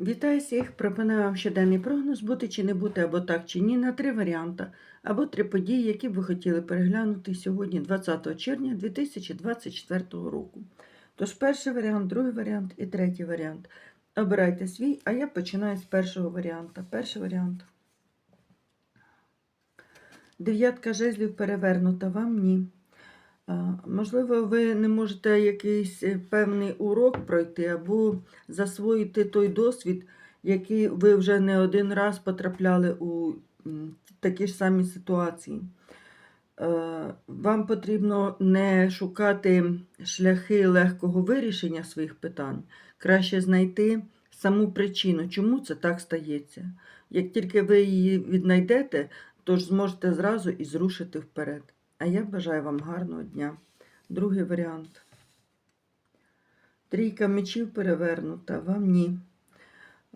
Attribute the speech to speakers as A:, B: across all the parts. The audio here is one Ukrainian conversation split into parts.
A: Вітаю всіх! Пропоную вам щоденний прогноз бути чи не бути, або так чи ні, на три варіанти, або три події, які б ви хотіли переглянути сьогодні, 20 червня 2024 року. Тож перший варіант, другий варіант і третій варіант. Обирайте свій, а я починаю з першого варіанта. Перший варіант. Дев'ятка жезлів перевернута, вам ні. Можливо, ви не можете якийсь е, певний урок пройти або засвоїти той досвід, який ви вже не один раз потрапляли у такі ж самі ситуації. Е, Вам потрібно не шукати шляхи легкого вирішення своїх питань, краще знайти саму причину, чому це так стається. Як тільки ви її віднайдете, то ж зможете зразу і зрушити вперед. А я бажаю вам гарного дня. Другий варіант. Трійка мечів перевернута, вам ні.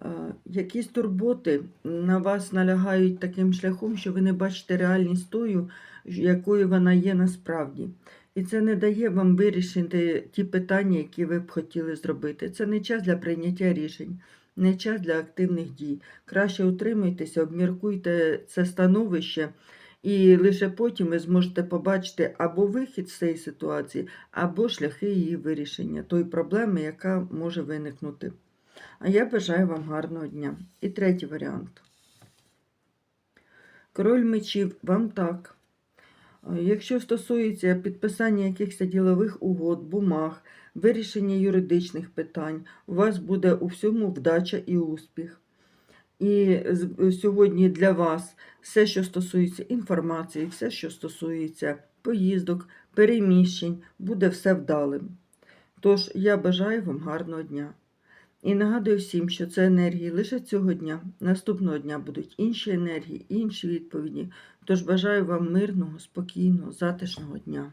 A: Е, Якісь турботи на вас налягають таким шляхом, що ви не бачите реальність тою, якою вона є насправді. І це не дає вам вирішити ті питання, які ви б хотіли зробити. Це не час для прийняття рішень, не час для активних дій. Краще утримуйтеся, обміркуйте це становище. І лише потім ви зможете побачити або вихід з цієї ситуації, або шляхи її вирішення, тої проблеми, яка може виникнути. А я бажаю вам гарного дня. І третій варіант. Король мечів, вам так. Якщо стосується підписання якихось ділових угод, бумаг, вирішення юридичних питань, у вас буде у всьому вдача і успіх. І сьогодні для вас все, що стосується інформації, все, що стосується поїздок, переміщень, буде все вдалим. Тож я бажаю вам гарного дня. І нагадую всім, що це енергії лише цього дня. Наступного дня будуть інші енергії, інші відповіді. Тож бажаю вам мирного, спокійного, затишного дня.